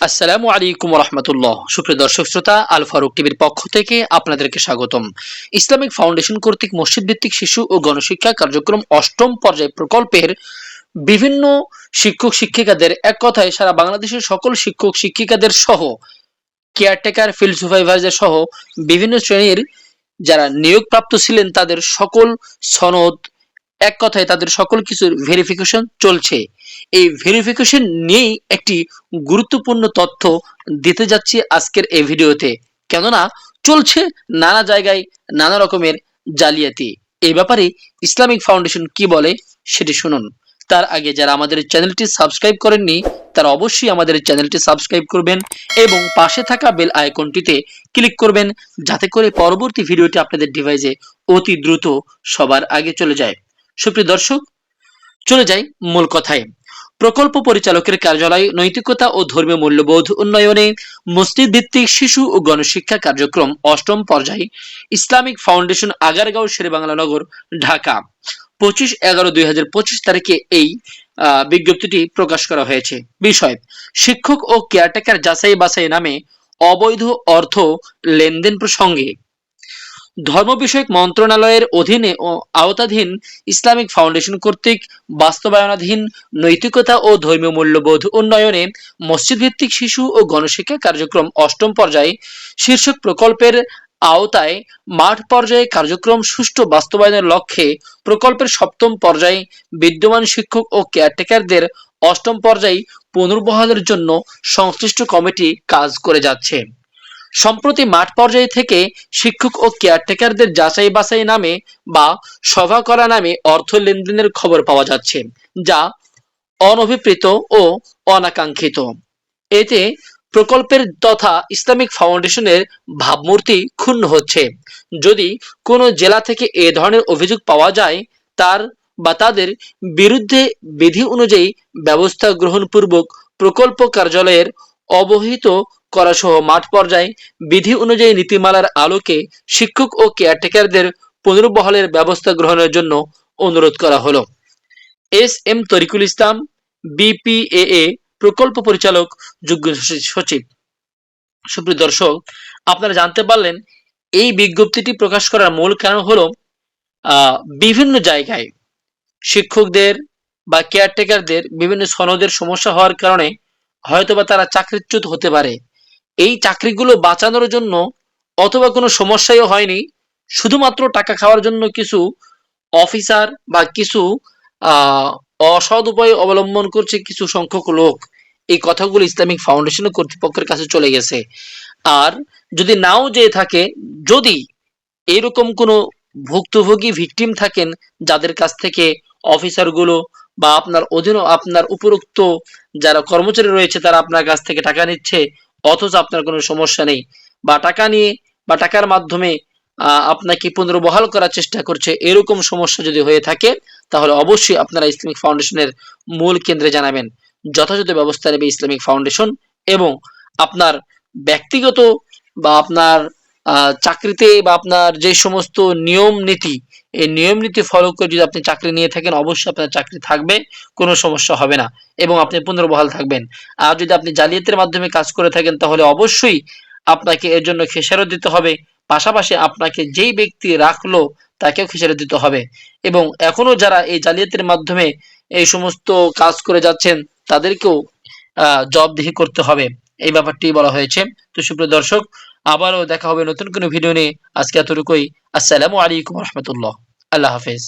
আসসালামু আলাইকুম রহমতুল্লাহ সুপ্রিয় দর্শক শ্রোতা, আল ফারুক টিভির পক্ষ থেকে আপনাদেরকে স্বাগতম। ইসলামিক ফাউন্ডেশন কর্তৃক মসজিদ ভিত্তিক শিশু ও গণশিক্ষা কার্যক্রম অষ্টম পর্যায় প্রকল্পের বিভিন্ন শিক্ষক শিক্ষিকাদের এক কথায় সারা বাংলাদেশের সকল শিক্ষক শিক্ষিকাদের সহ, কেয়ারটেকার, ফিল্ড সুপারভাইজার সহ বিভিন্ন শ্রেণির যারা নিয়োগপ্রাপ্ত ছিলেন তাদের সকল সনদ এক কথায় তাদের সকল কিছুর ভেরিফিকেশন চলছে। এই ভেরিফিকেশন নিয়েই একটি গুরুত্বপূর্ণ তথ্য দিতে যাচ্ছি আজকের এই ভিডিওতে। কেননা, চলছে নানা জায়গায় নানা রকমের জালিয়াতি। এই ব্যাপারে ইসলামিক ফাউন্ডেশন কি বলে সেটি শুনুন। তার আগে যারা আমাদের চ্যানেলটি সাবস্ক্রাইব করেননি, তারা অবশ্যই আমাদের চ্যানেলটি সাবস্ক্রাইব করবেন এবং পাশে থাকা বেল আইকনটিতে ক্লিক করবেন, যাতে করে পরবর্তী ভিডিওটি আপনাদের ডিভাইসে অতি দ্রুত সবার আগে চলে যায়। সুপ্রিয় দর্শক, চলে যাই মূল কথায়। প্রকল্প পরিচালকের কার্যালয় নৈতিকতা ও ধর্মীয় মূল্যবোধ উন্নয়নে মসজিদ ভিত্তিক শিশু ও গণশিক্ষা কার্যক্রম অষ্টম পর্যায়ে ইসলামিক ফাউন্ডেশন আগারগাঁও শেরেবাংলা নগর, ঢাকা। পঁচিশ এগারো দুই তারিখে এই বিজ্ঞপ্তিটি প্রকাশ করা হয়েছে। বিষয়, শিক্ষক ও কেয়ারটেকার যাচাই বাছাই নামে অবৈধ অর্থ লেনদেন প্রসঙ্গে ধর্ম বিষয়ক মন্ত্রণালয়ের অধীনে ও আওতাধীন ইসলামিক ফাউন্ডেশন কর্তৃক বাস্তবায়নাধীন নৈতিকতা ও ধর্মীয় মূল্যবোধ উন্নয়নে মসজিদ ভিত্তিক শিশু ও গণশিক্ষা কার্যক্রম অষ্টম পর্যায়ে শীর্ষক প্রকল্পের আওতায় মাঠ পর্যায়ে কার্যক্রম সুষ্ঠু বাস্তবায়নের লক্ষ্যে প্রকল্পের সপ্তম পর্যায়ে বিদ্যমান শিক্ষক ও কেয়ারটেকারদের অষ্টম পর্যায়ে পুনর্বহালের জন্য সংশ্লিষ্ট কমিটি কাজ করে যাচ্ছে। সম্প্রতি মাঠ পর্যায়ে থেকে শিক্ষক ও কেয়ারটেকারদের যাচাই বাছাই নামে বা সভা করা নামে অর্থ লেনদেনের খবর পাওয়া যাচ্ছে, যা অনভিপ্রেত ও অনাকাঙ্ক্ষিত। এতে প্রকল্পের তথা ইসলামিক ফাউন্ডেশনের ভাবমূর্তি ক্ষুণ্ণ হচ্ছে। যদি কোনো জেলা থেকে এ ধরনের অভিযোগ পাওয়া যায়, তার বা তাদের বিরুদ্ধে বিধি অনুযায়ী ব্যবস্থা গ্রহণপূর্বক প্রকল্প কার্যালয়ের অবহিত করা সহ মাঠ পর্যায়ে বিধি অনুযায়ী নীতিমালার আলোকে শিক্ষক ও কেয়ারটেকারদের পুনর্বহালের ব্যবস্থা গ্রহণের জন্য অনুরোধ করা হলো। S M Tariqul Islam, BPAA, প্রকল্প পরিচালক যুগ্ম সচিব। সুপ্রিয় দর্শক, আপনারা জানতে পারলেন, এই বিজ্ঞপ্তিটি প্রকাশ করার মূল কারণ হলো বিভিন্ন জায়গায় শিক্ষকদের বা কেয়ারটেকারদের বিভিন্ন সনদের সমস্যা হওয়ার কারণে হয়তোবা তারা চাকরিচ্যুত হতে পারে। এই চাকরিগুলো বাঁচানোর জন্য অথবা কোনো সমস্যাই হয়নি। শুধুমাত্র টাকা খাওয়ার জন্য কিছু অফিসার বা কিছু অসৎ উপায় অবলম্বন করছে কিছু সংখ্যক লোক। এই কথাগুলো ইসলামিক ফাউন্ডেশনের কর্তৃপক্ষের কাছে চলে গেছে। আর যদি নাও যেয়ে থাকে, যদি এরকম কোনো ভুক্তভোগী ভিকটিম থাকেন যাদের কাছ থেকে অফিসারগুলো বা আপনার অধীন, আপনার উপরোক্ত যারা কর্মচারী রয়েছে তারা আপনার কাছ থেকে টাকা নিচ্ছে অথচ আপনার কোনো সমস্যা নেই। বা টাকা নিয়ে, বা টাকার মাধ্যমে আপনাকে পুনর্বহাল করার চেষ্টা করছে এরকম সমস্যা যদি হয়ে থাকে, তাহলে অবশ্যই আপনারা ইসলামিক ফাউন্ডেশনের মূল কেন্দ্রে জানাবেন। যথাযথ ব্যবস্থা নেবে ইসলামিক ফাউন্ডেশন এবং আপনার ব্যক্তিগত বা আপনার চাকরিতে বা আপনার যে সমস্ত নিয়ম নীতি এই নিয়ম নীতি ফলো করে যদি আপনি চাকরি নিয়ে থাকেন, অবশ্যই আপনার চাকরি থাকবে, কোনো সমস্যা হবে না। এবং আপনি পুনর্বহাল থাকবেন। আর যদি আপনি জালিয়াতের মাধ্যমে কাজ করে থাকেন, তাহলে অবশ্যই আপনাকে এর জন্য খেসারত দিতে হবে। পাশাপাশি আপনাকে যেই ব্যক্তি রাখল, তাকেও খেসারত দিতে হবে। এবং এখনও যারা এই জালিয়াতের মাধ্যমে এই সমস্ত কাজ করে যাচ্ছেন, তাদেরকেও জবাবদিহি করতে হবে। এই ব্যাপারটি বলা হয়েছে। তো সুপ্রিয় দর্শক, আবারও দেখা হবে নতুন কোনো ভিডিও নিয়ে। আজকে এতটুকুই। আসসালামু আলাইকুম রহমতুল্লাহ। আল্লাহ হাফেজ।